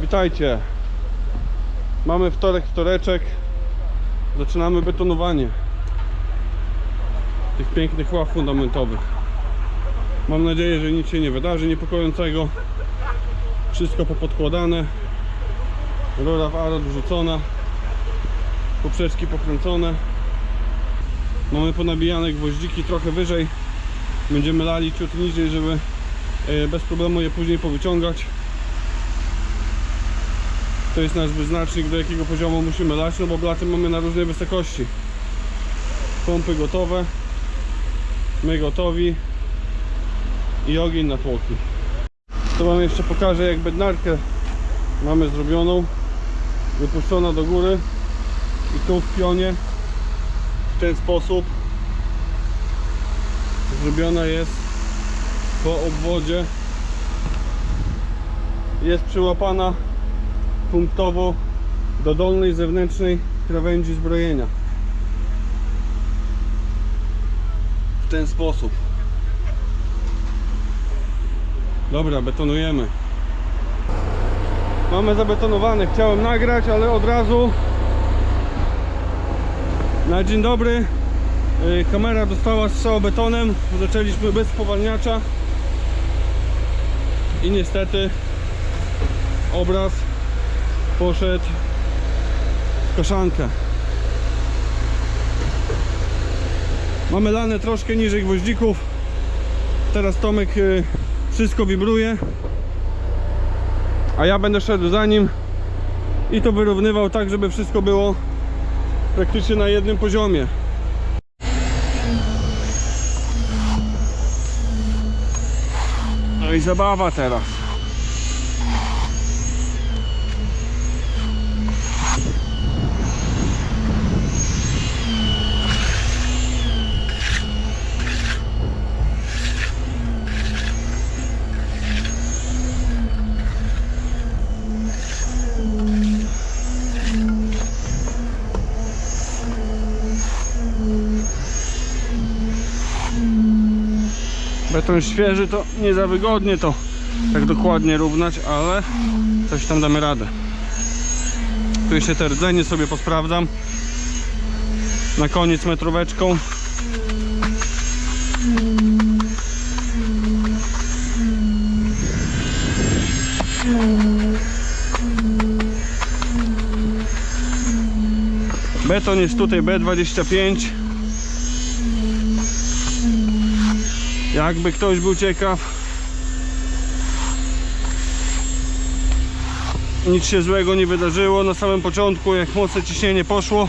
Witajcie. Mamy wtorek, wtoreczek. Zaczynamy betonowanie tych pięknych ław fundamentowych. Mam nadzieję, że nic się nie wydarzy niepokojącego. Wszystko popodkładane. Rura w arot wrzucona. Poprzeczki pokręcone. Mamy ponabijane gwoździki trochę wyżej. Będziemy lali ciut niżej, żeby e, bez problemu je później powyciągać. To jest nasz wyznacznik, do jakiego poziomu musimy lać, no bo blaty mamy na różnej wysokości. Pompy gotowe, my gotowi i ogień na tłoki. To wam jeszcze pokażę jak bednarkę mamy zrobioną, wypuszczona do góry i tu w pionie w ten sposób zrobiona jest po obwodzie jest przyłapana punktowo do dolnej zewnętrznej krawędzi zbrojenia. W ten sposób. Dobra betonujemy. Mamy zabetonowane chciałem nagrać ale od razu. Na dzień dobry. Y, kamera dostała strzał betonem. Zaczęliśmy bez spowalniacza. I niestety obraz poszedł w koszankę. Mamy lane troszkę niżej gwoździków. Teraz Tomek y, wszystko wibruje. A ja będę szedł za nim i to wyrównywał tak, żeby wszystko było praktycznie na jednym poziomie. No i zabawa teraz. Beton świeży to nie za wygodnie to tak dokładnie równać, ale coś tam damy radę. Tu jeszcze te rdzenie sobie posprawdzam. Na koniec metróweczką. Beton jest tutaj B25. Jakby ktoś był ciekaw. Nic się złego nie wydarzyło. Na samym początku, jak mocne ciśnienie poszło,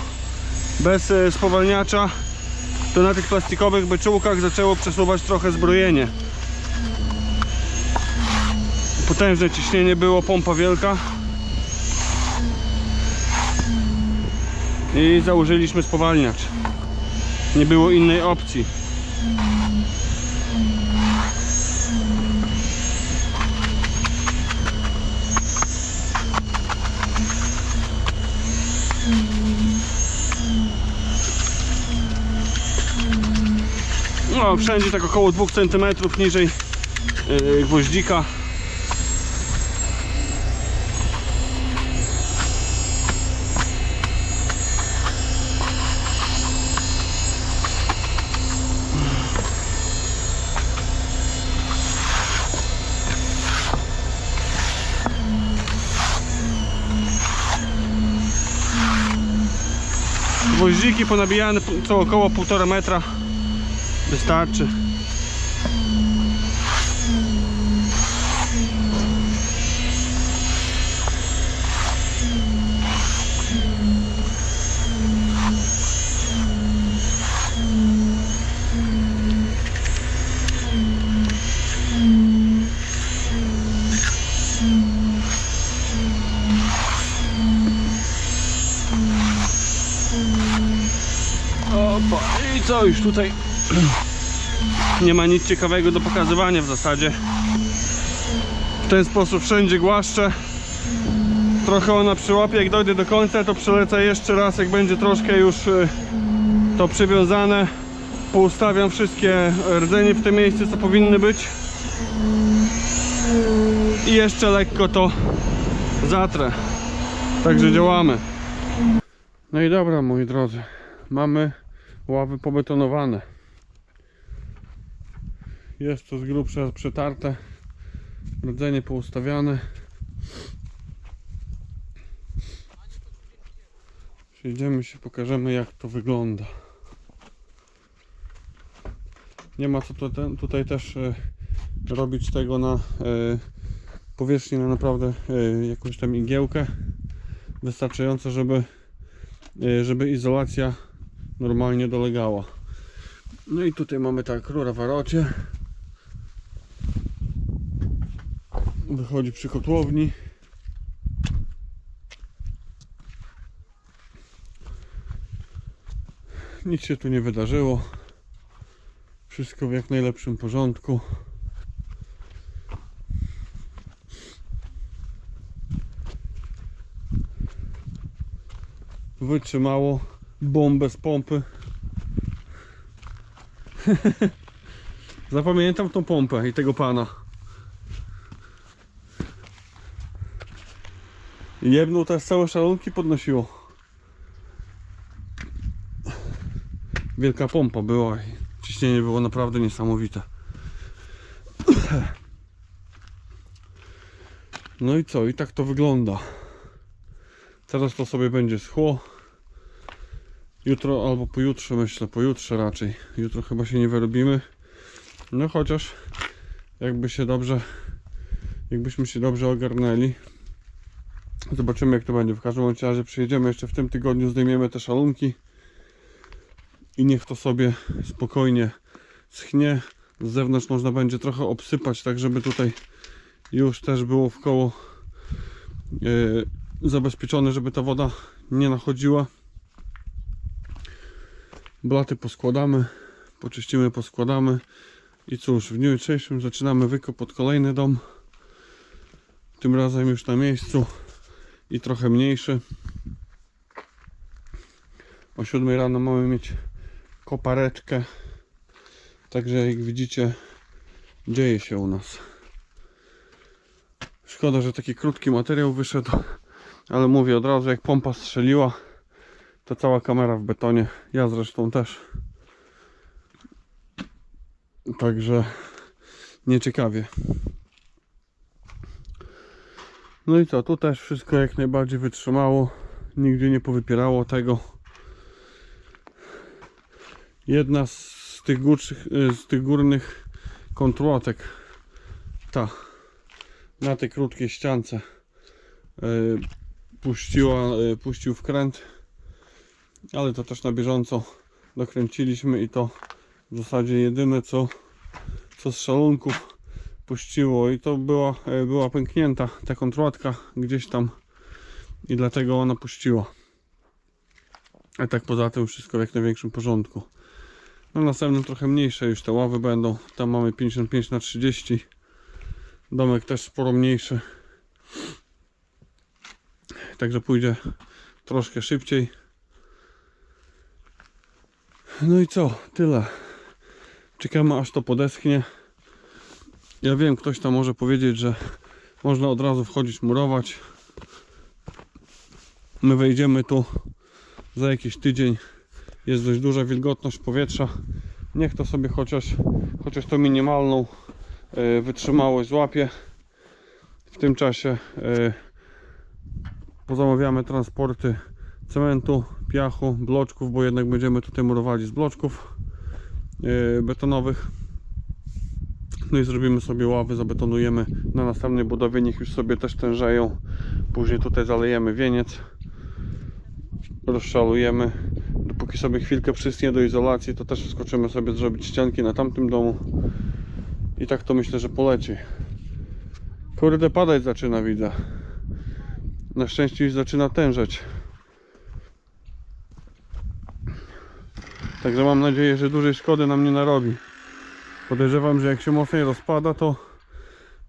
bez e, spowalniacza, to na tych plastikowych beczułkach zaczęło przesuwać trochę zbrojenie. Potężne ciśnienie było, pompa wielka. I założyliśmy spowalniacz. Nie było innej opcji. No, wszędzie tak około 2 cm niżej yy, gwoździka. Gwoździki ponabijane co około 1,5 metra Wystarczy. Opa, i co już tutaj nie ma nic ciekawego do pokazywania w zasadzie w ten sposób wszędzie głaszczę trochę ona przyłapie jak dojdę do końca to przelecę jeszcze raz jak będzie troszkę już y, to przywiązane poustawiam wszystkie rdzenie w tym miejscu co powinny być i jeszcze lekko to zatrę. Także działamy. No i dobra moi drodzy, mamy ławy pobetonowane. Jest to z grubsza przetarte, rdzenie poustawiane. Przejdziemy się, pokażemy jak to wygląda. Nie ma co tutaj, tutaj też e, robić tego na e, powierzchni na naprawdę e, jakąś tam igiełkę. Wystarczająco, żeby, żeby izolacja normalnie dolegała. No i tutaj mamy tak rura w arocie. Wychodzi przy kotłowni. Nic się tu nie wydarzyło. Wszystko w jak najlepszym porządku. Wytrzymało bombę z pompy. Zapamiętam tą pompę i tego pana. Jedną też całe szalonki podnosiło. Wielka pompa była i ciśnienie było naprawdę niesamowite. No i co? I tak to wygląda. Teraz to sobie będzie schło. Jutro albo pojutrze myślę, pojutrze raczej. Jutro chyba się nie wyrobimy. No chociaż jakby się dobrze, jakbyśmy się dobrze ogarnęli. Zobaczymy jak to będzie. W każdym razie przyjedziemy jeszcze w tym tygodniu, zdejmiemy te szalunki i niech to sobie spokojnie schnie. Z zewnątrz można będzie trochę obsypać, tak żeby tutaj już też było w koło yy, zabezpieczone, żeby ta woda nie nachodziła. Blaty poskładamy, poczyścimy, poskładamy i cóż, w dniu jutrzejszym zaczynamy wykop pod kolejny dom. Tym razem już na miejscu i trochę mniejszy. O 7 rano mamy mieć kopareczkę. Także jak widzicie, dzieje się u nas. Szkoda, że taki krótki materiał wyszedł, ale mówię od razu, jak pompa strzeliła, to cała kamera w betonie. Ja zresztą też. Także nieciekawie. No i co, tu też wszystko jak najbardziej wytrzymało. Nigdzie nie powypierało tego. Jedna z tych, górszych, y, z tych górnych kontrolatek, ta, na tej krótkiej ściance y, puściła, y, puścił wkręt, ale to też na bieżąco dokręciliśmy i to w zasadzie jedyne co, co z szalunków puściło i to była, e, była pęknięta ta kontrolatka gdzieś tam i dlatego ona puściła. A tak poza tym wszystko w jak największym porządku. Na następnym trochę mniejsze już te ławy będą. Tam mamy 55 na 30 Domek też sporo mniejszy. Także pójdzie troszkę szybciej. No i co? Tyle. Czekamy aż to podeschnie. Ja wiem, ktoś tam może powiedzieć, że można od razu wchodzić murować. My wejdziemy tu za jakiś tydzień. Jest dość duża wilgotność powietrza. Niech to sobie chociaż, chociaż to minimalną e, wytrzymałość złapie. W tym czasie e, pozamawiamy transporty cementu, piachu, bloczków, bo jednak będziemy tutaj murowali z bloczków e, betonowych. No i zrobimy sobie ławy, zabetonujemy na następnej budowie, niech już sobie też tężeją. Później tutaj zalejemy wieniec, rozszalujemy. Dopóki sobie chwilkę przystnie do izolacji, to też wskoczymy sobie zrobić ścianki na tamtym domu. I tak to myślę, że poleci. Kurde, padać zaczyna, widzę. Na szczęście już zaczyna tężeć. Także mam nadzieję, że dużej szkody nam nie narobi. Podejrzewam, że jak się mocniej rozpada, to,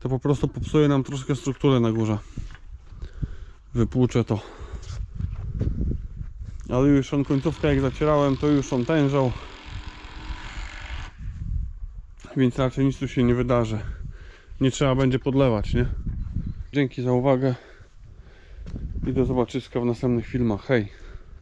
to po prostu popsuje nam troszkę strukturę na górze. Wypłuczę to. Ale już on końcówkę jak zacierałem, to już on tężał. Więc raczej nic tu się nie wydarzy. Nie trzeba będzie podlewać, nie? Dzięki za uwagę. I do zobaczyska w następnych filmach. Hej!